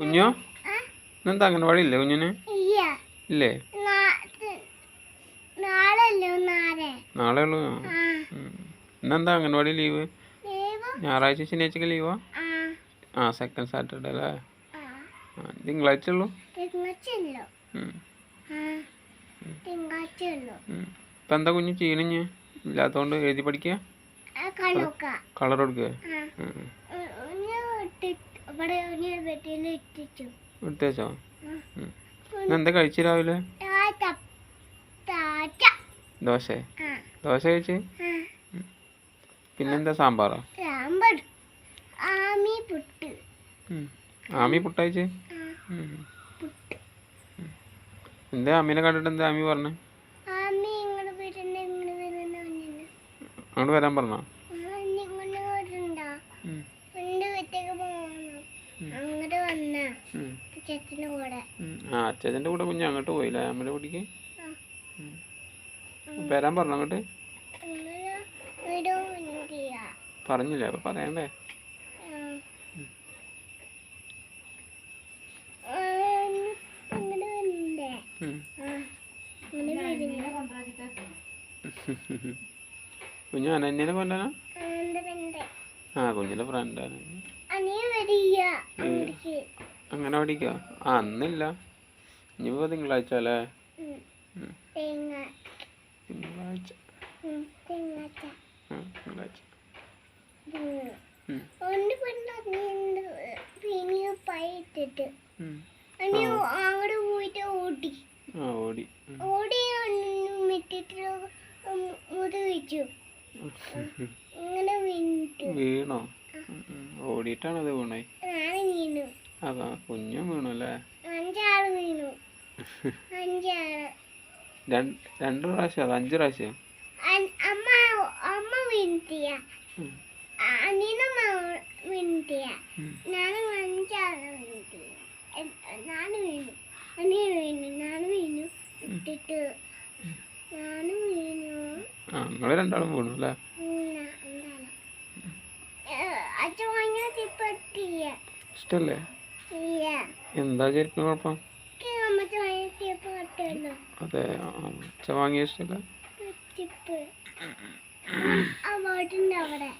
കുഞ്ഞോ? എന്താ അംഗൻവാടി ഇല്ലേ കുഞ്ഞിന്? ഇല്ല. നാളെ ഉള്ളൂ. ഇന്നെന്താ അംഗൻവാടി ലീവ്? ഞായറാഴ്ച ശനിയാഴ്ചക്ക് ലീവാ? ആ. സെക്കൻഡ് സാറ്റർഡേ അല്ലേ? തിങ്കളാഴ്ച ഉള്ളൂ? ഇപ്പൊ എന്താ കുഞ്ഞു ചെയ്യണിഞ്ഞ് ഇല്ലാത്തോണ്ട് എഴുതി പഠിക്കുക കളർ കൊടുക്കുക ഇട്ടിച്ചു. ഉം. ഇന്നെന്താ കഴിച്ചു രാവിലെ? ദോശ. ദോശ? കഴിച്ച്? പിന്നെന്താ സാമ്പാറോ? സാമ്പാർ. ആമി പുട്ട്. ഉം. ആമി പുട്ടയച്ച് എന്താ ആമീനെ കണ്ടിട്ട് എന്താ ആമി പറഞ്ഞേ? അങ്ങോട്ട് വരാൻ പറഞ്ഞോ? ആ അച്ഛന്റെ കൂടെ കുഞ്ഞ് അങ്ങോട്ട് പോയില്ലേ? അമ്മയുടെ കുട്ടിക്ക്. വരാൻ പറഞ്ഞു അങ്ങോട്ട്? പറഞ്ഞില്ലേ അപ്പൊ പറയണ്ടേ? കുഞ്ഞു അനന്യനെ കൊല്ലാനാ ആ കുഞ്ഞിന്റെ ഫ്രണ്ടാണ് അങ്ങനെ പഠിക്കോ ആ അന്നില്ല. ഇനിയിപ്പോ തിങ്കളാഴ്ച അല്ലേ? തിങ്കളാഴ്ച. തിങ്കളാഴ്ച. അങ്ങോട്ട് പോയിട്ട് ഓടി. ഓടി. വീണോ. അത് വീണേ? വീണു. ആ കുഞ്ഞും വീണു. അല്ലേ രണ്ടു പ്രാവശ്യം അത് അഞ്ച് പ്രാവശ്യം? ഞാൻ വീണു. രണ്ടാളും അല്ലേ ഇഷ്ടല്ലേ? എന്താ ശരിക്കും കുഴപ്പം? അതെ അമ്മച്ച വാങ്ങിയ ബോട്ടിന്റെ അവിടെ.